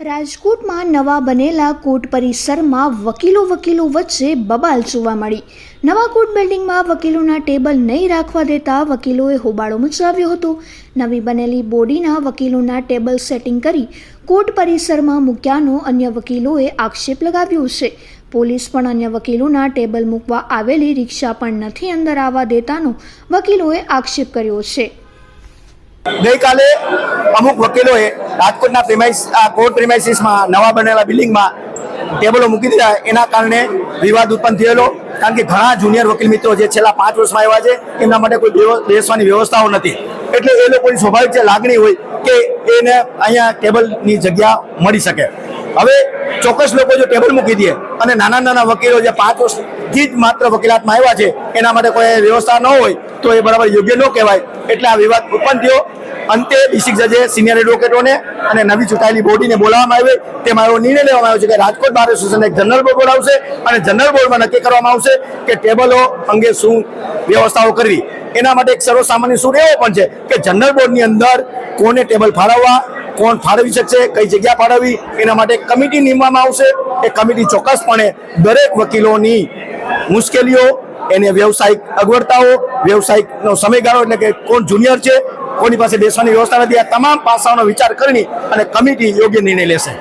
રાજકોટમાં નવા બનેલા કોર્ટ પરિસરમાં વકીલો વકીલો વચ્ચે બબાલ જોવા મળી. નવા કોર્ટ બિલ્ડિંગમાં વકીલોના ટેબલ નહીં રાખવા દેતા વકીલોએ હોબાળો મચાવ્યો હતો. નવી બનેલી બોડીના વકીલોના ટેબલ સેટિંગ કરી કોર્ટ પરિસરમાં મૂક્યાનો અન્ય વકીલોએ આક્ષેપ લગાવ્યો છે. પોલીસ પણ અન્ય વકીલોના ટેબલ મૂકવા આવેલી રિક્ષા પણ નથી અંદર આવવા દેતાનો વકીલોએ આક્ષેપ કર્યો છે. ગઈકાલે અમુક વકીલોએ રાજકોટના પ્રિમાઇસ આ કોર્ટ પ્રિમાઇસીસમાં નવા બનેલા બિલ્ડિંગમાં ટેબલો મૂકી દીધા. એના કારણે વિવાદ ઉત્પન્ન થયેલો. કારણ કે ઘણા જુનિયર વકીલ મિત્રો જે છેલ્લા પાંચ વર્ષમાં આવ્યા છે, એમના માટે કોઈ બેસવાની વ્યવસ્થાઓ નથી. એટલે એ લોકોની સ્વાભાવિક જે લાગણી હોય કે એને અહીંયા ટેબલની જગ્યા મળી શકે. હવે ચોક્કસ લોકો જો ટેબલ મૂકી દે અને નાના નાના વકીલો જે પાંચ વર્ષથી જ માત્ર વકીલાતમાં આવ્યા છે, એના માટે કોઈ વ્યવસ્થા ન હોય, તો એ બરાબર યોગ્ય ન કહેવાય. એટલે આ વિવાદ ઉત્પન્ન થયો. અંતે ડિસ્ટ્રિક્ટ જજે સિનિયર એડવોકેટોને અને નવી ચૂંટાયેલી બોડીને બોલાવવામાં આવી. તેમાં એવો નિર્ણય લેવામાં આવ્યો છે કે રાજકોટ બાર એસોસિએશન એક જનરલ બોર્ડ બોલાવશે અને જનરલ બોર્ડમાં નક્કી કરવામાં આવશે કે ટેબલો અંગે શું વ્યવસ્થાઓ કરવી. એના માટે એક સર્વસામાન્ય સૂર એવો પણ છે કે જનરલ બોર્ડની અંદર કોને ટેબલ ફાળવવા, કોણ ફાળવી શકશે, કઈ જગ્યા ફાળવવી, એના માટે કમિટી નીમવામાં આવશે. એ કમિટી ચોક્કસપણે દરેક વકીલોની મુશ્કેલીઓ, એને વ્યવસાયિક અગવડતાઓ, વ્યવસાયિકનો સમયગાળો એટલે કે કોણ જુનિયર છે કોની પાસે બેસવાની વ્યવસ્થા નથી. આ તમામ પાસાઓનો વિચાર કરીને અને કમિટી યોગ્ય નિર્ણય લેશે.